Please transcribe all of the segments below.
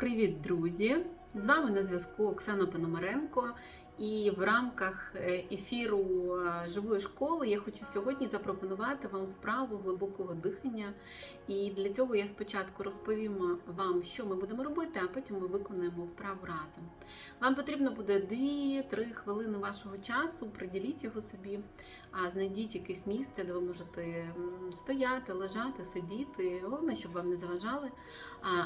Привіт, друзі! З вами на зв'язку Оксана Пономаренко. І в рамках е, ефіру е, живої школи я хочу сьогодні запропонувати вам вправу глибокого дихання. І для цього я спочатку розповім вам, що ми будемо робити, а потім ми виконаємо вправу разом. Вам потрібно буде 2-3 хвилини вашого часу, приділіть його собі, знайдіть якесь місце, де ви можете стояти, лежати, сидіти. Головне, щоб вам не заважали.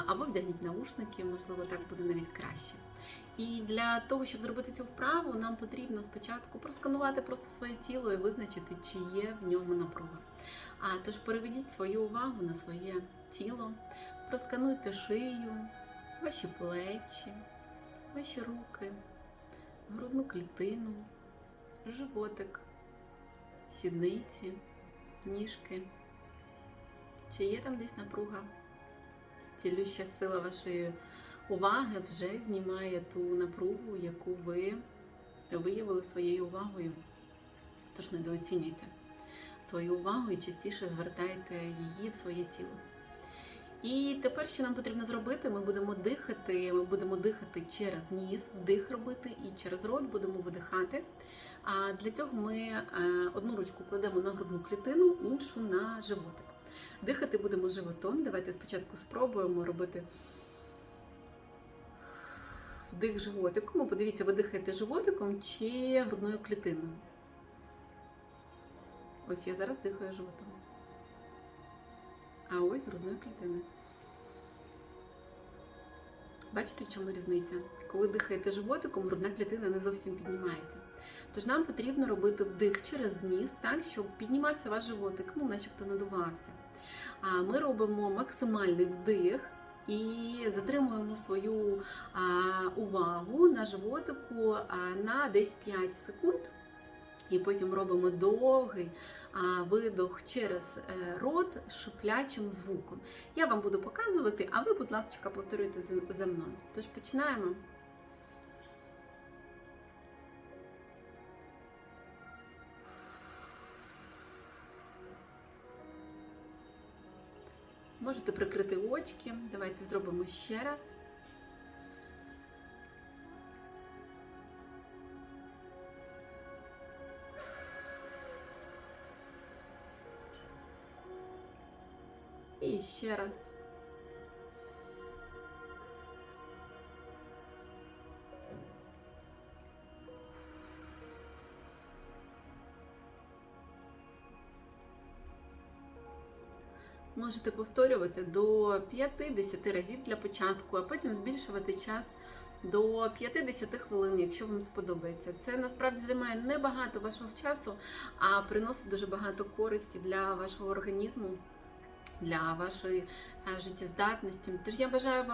Або вдягніть наушники, можливо, так буде навіть краще. І для того, щоб зробити цю вправу, нам потрібно спочатку просканувати просто своє тіло і визначити, чи є в ньому напруга. А тож переведіть свою увагу на своє тіло, проскануйте шию, ваші плечі, ваші руки, грудну клітину, животик, сідниці, ніжки. Чи є там десь напруга? Цілюща сила вашої уваги вже знімає ту напругу, яку ви виявили своєю увагою. Тож недооцінюйте свою увагу і частіше звертайте її в своє тіло. І тепер, що нам потрібно зробити, ми будемо дихати. Ми будемо дихати через ніс, вдих робити, і через рот будемо видихати. А для цього ми е, одну ручку кладемо на грудну клітину, іншу на животик. Дихати будемо животом. Давайте спочатку спробуємо робити вдих животиком. Подивіться, ви дихаєте животиком чи грудною клітиною. Ось я зараз дихаю животом. А ось грудною клітиною. Бачите, в чому різниця? Коли дихаєте животиком, грудна клітина не зовсім піднімається. Тож нам потрібно робити вдих через ніс, так, щоб піднімався ваш животик, ну, начебто надувався. А ми робимо максимальний вдих і затримуємо свою увагу на животику на десь 5 секунд. І потім робимо довгий видох через е, рот шиплячим звуком. Я вам буду показувати, а ви, будь ласка, повторюйте за мною. Тож починаємо. Можете прикрити очки. Давайте зробимо ще раз. І ще раз. Можете повторювати до 50 разів для початку, а потім збільшувати час до 50 хвилин, якщо вам сподобається. Це насправді займає небагато вашого часу, а приносить дуже багато користі для вашого організму, для вашої е, життєздатності. Тож я бажаю вам.